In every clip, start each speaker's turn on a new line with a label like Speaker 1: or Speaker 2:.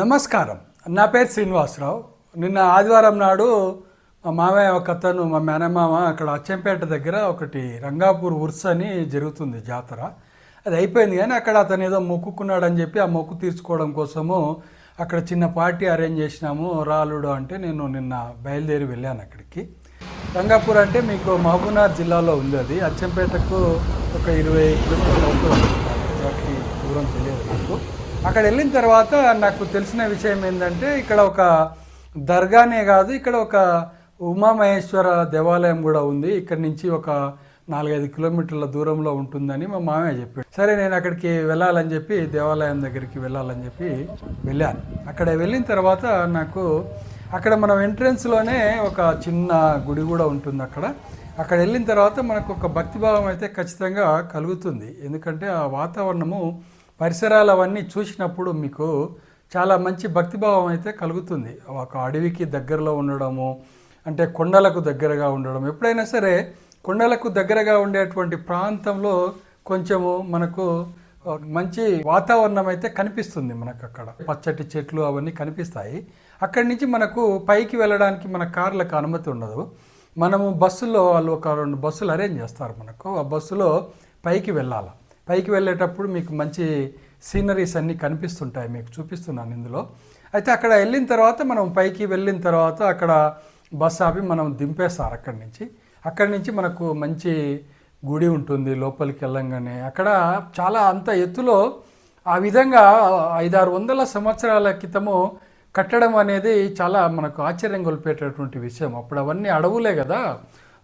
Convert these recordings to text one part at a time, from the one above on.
Speaker 1: నమస్కారం. నా పేరు శ్రీనివాసరావు. నిన్న ఆదివారం నాడు మా మామయ్య ఒక అతను మా మేనమామ అక్కడ అచ్చంపేట దగ్గర ఒకటి రంగాపూర్ ఉర్స్ అని జరుగుతుంది జాతర. అది అయిపోయింది కానీ అక్కడ అతను ఏదో మొక్కుకున్నాడు అని చెప్పి ఆ మొక్కు తీర్చుకోవడం కోసము అక్కడ చిన్న పార్టీ అరేంజ్ చేసినాము రాలుడు అంటే నేను నిన్న బయలుదేరి వెళ్ళాను అక్కడికి. రంగాపూర్ అంటే మీకు మహబూబ్నగర్ జిల్లాలో ఉంది అది. అచ్చంపేటకు ఒక ఇరవై కిలోమీటర్ల ఎగ్జాక్ట్లీ దూరం తెలియదు నాకు. అక్కడ వెళ్ళిన తర్వాత నాకు తెలిసిన విషయం ఏంటంటే ఇక్కడ ఒక దర్గానే కాదు ఇక్కడ ఒక ఉమామహేశ్వర దేవాలయం కూడా ఉంది. ఇక్కడ నుంచి ఒక నాలుగైదు కిలోమీటర్ల దూరంలో ఉంటుందని మా మామయ్య చెప్పాడు. సరే నేను అక్కడికి వెళ్ళాలని చెప్పి దేవాలయం దగ్గరికి వెళ్ళాలని చెప్పి వెళ్ళాను. అక్కడ వెళ్ళిన తర్వాత నాకు అక్కడ మనం ఎంట్రన్స్లోనే ఒక చిన్న గుడి కూడా ఉంటుంది అక్కడ. అక్కడ వెళ్ళిన తర్వాత మనకు ఒక భక్తిభావం అయితే ఖచ్చితంగా కలుగుతుంది. ఎందుకంటే ఆ వాతావరణము పరిసరాలు అవన్నీ చూసినప్పుడు మీకు చాలా మంచి భక్తిభావం అయితే కలుగుతుంది. ఒక అడవికి దగ్గరలో ఉండడము అంటే కొండలకు దగ్గరగా ఉండడం ఎప్పుడైనా సరే కొండలకు దగ్గరగా ఉండేటువంటి ప్రాంతంలో కొంచెము మనకు మంచి వాతావరణం అయితే కనిపిస్తుంది మనకు అక్కడ పచ్చటి చెట్లు అవన్నీ కనిపిస్తాయి. అక్కడి నుంచి మనకు పైకి వెళ్ళడానికి మన కార్లకు అనుమతి ఉండదు. మనము బస్సులో వాళ్ళు ఒక రెండు బస్సులు అరేంజ్ చేస్తారు మనకు. ఆ బస్సులో పైకి వెళ్ళాలి. పైకి వెళ్ళేటప్పుడు మీకు మంచి సీనరీస్ అన్నీ కనిపిస్తుంటాయి మీకు చూపిస్తున్నాను ఇందులో. అయితే అక్కడ వెళ్ళిన తర్వాత మనం పైకి వెళ్ళిన తర్వాత అక్కడ బస్ ఆపి మనం దింపేస్తారు అక్కడి నుంచి. అక్కడి నుంచి మనకు మంచి గుడి ఉంటుంది లోపలికి వెళ్ళంగానే. అక్కడ చాలా అంత ఎత్తులో ఆ విధంగా ఐదారు వందల సంవత్సరాల క్రితము కట్టడం అనేది చాలా మనకు ఆశ్చర్యం గొలిపేటటువంటి విషయం. అప్పుడు అవన్నీ అడవులే కదా.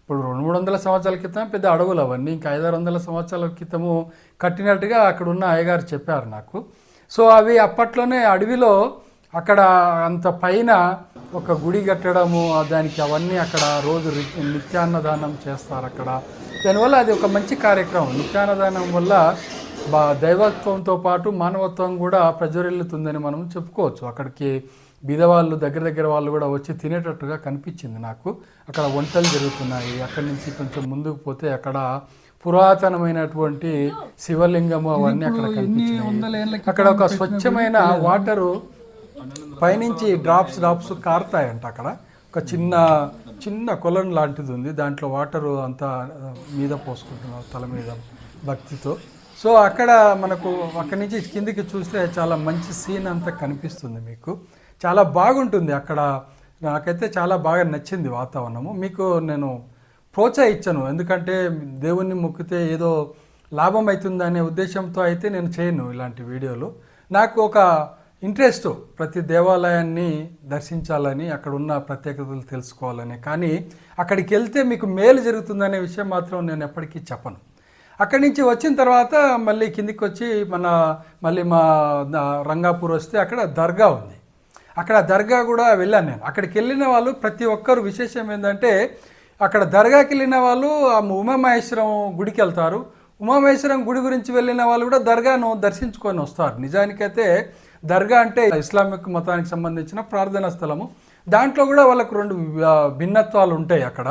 Speaker 1: ఇప్పుడు రెండు మూడు వందల సంవత్సరాల క్రితం పెద్ద అడవులు అవన్నీ ఇంకా ఐదారు వందల సంవత్సరాల క్రితము కట్టినట్టుగా అక్కడ ఉన్న అయ్యగారు చెప్పారు నాకు. సో అవి అప్పట్లోనే అడవిలో అక్కడ అంత పైన ఒక గుడి కట్టడము దానికి అవన్నీ అక్కడ రోజు నిత్యాన్నదానం చేస్తారు అక్కడ. దానివల్ల అది ఒక మంచి కార్యక్రమం. నిత్యాన్నదానం వల్ల బా దైవత్వంతో పాటు మానవత్వం కూడా ప్రజ్వరిల్లుతుందని మనం చెప్పుకోవచ్చు. అక్కడికి బీదవాళ్ళు దగ్గర దగ్గర వాళ్ళు కూడా వచ్చి తినేటట్టుగా కనిపించింది నాకు. అక్కడ వంటలు జరుగుతున్నాయి. అక్కడి నుంచి కొంచెం ముందుకు పోతే అక్కడ పురాతనమైనటువంటి శివలింగము అవన్నీ అక్కడ కనిపించినాయి. అక్కడ ఒక స్వచ్ఛమైన వాటరు పైనుంచి డ్రాప్స్ డ్రాప్స్ కారుతాయంట అక్కడ. ఒక చిన్న చిన్న కొలను లాంటిది ఉంది. దాంట్లో వాటరు అంతా మీద పోసుకుంటున్నారు తల మీద భక్తితో. సో అక్కడ మనకు అక్కడి నుంచి కిందికి చూస్తే చాలా మంచి సీన్ అంతా కనిపిస్తుంది మీకు. చాలా బాగుంటుంది అక్కడ. నాకైతే చాలా బాగా నచ్చింది వాతావరణము. మీకు నేను ప్రోత్సహించను. ఎందుకంటే దేవుణ్ణి మొక్కితే ఏదో లాభం అవుతుందనే ఉద్దేశంతో అయితే నేను చేయను ఇలాంటి వీడియోలు. నాకు ఒక ఇంట్రెస్ట్ ప్రతి దేవాలయాన్ని దర్శించాలని అక్కడ ఉన్న ప్రత్యేకతలు తెలుసుకోవాలని. కానీ అక్కడికి వెళ్తే మీకు మేలు జరుగుతుందనే విషయం మాత్రం నేను ఎప్పటికీ చెప్పను. అక్కడి నుంచి వచ్చిన తర్వాత మళ్ళీ కిందికి వచ్చి మన మళ్ళీ మా రంగాపూర్ వస్తే అక్కడ దర్గా ఉంది. అక్కడ దర్గా కూడా వెళ్ళాను నేను. అక్కడికి వెళ్ళిన వాళ్ళు ప్రతి ఒక్కరు విశేషం ఏంటంటే అక్కడ దర్గాకి వెళ్ళిన వాళ్ళు ఆ ఉమామహేశ్వరం గుడికి వెళ్తారు. ఉమామహేశ్వరం గుడి గురించి వెళ్ళిన వాళ్ళు కూడా దర్గాను దర్శించుకొని వస్తారు. నిజానికైతే దర్గా అంటే ఇస్లామిక్ మతానికి సంబంధించిన ప్రార్థనా స్థలము. దాంట్లో కూడా వాళ్ళకు రెండు భిన్నత్వాలు ఉంటాయి అక్కడ.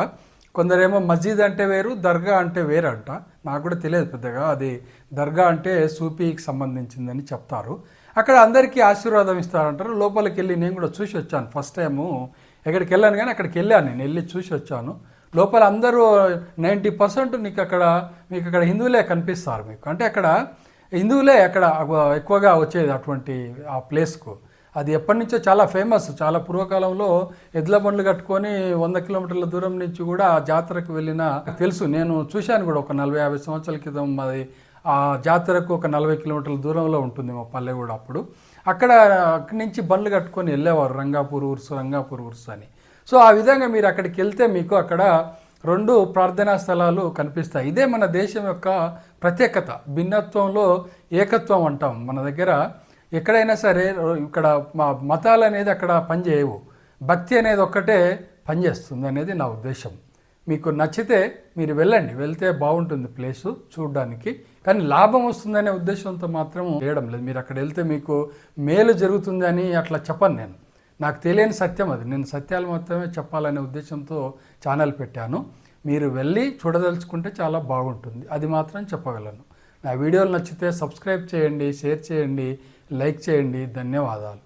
Speaker 1: కొందరేమో మస్జిద్ అంటే వేరు దర్గా అంటే వేరు అంట నాకు కూడా తెలియదు పెద్దగా. అది దర్గా అంటే సూఫీకి సంబంధించిందని చెప్తారు. అక్కడ అందరికీ ఆశీర్వాదం ఇస్తారంటారు. లోపలికి వెళ్ళి నేను కూడా చూసి వచ్చాను ఫస్ట్ టైము. ఎక్కడికి వెళ్ళాను కానీ అక్కడికి వెళ్ళాను నేను వెళ్ళి చూసి వచ్చాను. లోపల అందరూ నైంటీ పర్సెంట్ నీకు అక్కడ మీకు అక్కడ హిందువులే కనిపిస్తారు మీకు. అంటే అక్కడ హిందువులే అక్కడ ఎక్కువగా వచ్చేది అటువంటి ఆ ప్లేస్కు. అది ఎప్పటి నుంచో చాలా ఫేమస్ చాలా పూర్వకాలంలో ఎడ్ల బండ్లు కట్టుకొని వంద కిలోమీటర్ల దూరం నుంచి కూడా ఆ జాతరకు వెళ్ళిన తెలుసు. నేను చూశాను కూడా ఒక నలభై యాభై సంవత్సరాల క్రితం మాది ఆ జాతరకు ఒక నలభై కిలోమీటర్ల దూరంలో ఉంటుంది మా పల్లె కూడా అప్పుడు. అక్కడ అక్కడి నుంచి బండ్లు కట్టుకొని వెళ్ళేవారు రంగాపూర్ ఉర్సు రంగాపూర్ ఉర్సు అని. సో ఆ విధంగా మీరు అక్కడికి వెళ్తే మీకు అక్కడ రెండు ప్రార్థనా స్థలాలు కనిపిస్తాయి. ఇదే మన దేశం యొక్క ప్రత్యేకత భిన్నత్వంలో ఏకత్వం అంటాం మన దగ్గర. ఎక్కడైనా సరే ఇక్కడ మా మతాలు అనేది అక్కడ పనిచేయవు. భక్తి అనేది ఒక్కటే పనిచేస్తుంది అనేది నా ఉద్దేశం. మీకు నచ్చితే మీరు వెళ్ళండి. వెళ్తే బాగుంటుంది ప్లేసు చూడడానికి. కానీ లాభం వస్తుందనే ఉద్దేశంతో మాత్రం చేయడం లేదు. మీరు అక్కడ వెళ్తే మీకు మేలు జరుగుతుందని అట్లా చెప్పను నేను. నాకు తెలియని సత్యం అది. నేను సత్యాలు మాత్రమే చెప్పాలనే ఉద్దేశంతో ఛానల్ పెట్టాను. మీరు వెళ్ళి చూడదలుచుకుంటే చాలా బాగుంటుంది. అది మాత్రం చెప్పగలను. నా వీడియోలు నచ్చితే సబ్స్క్రైబ్ చేయండి షేర్ చేయండి లైక్ చేయండి. ధన్యవాదాలు.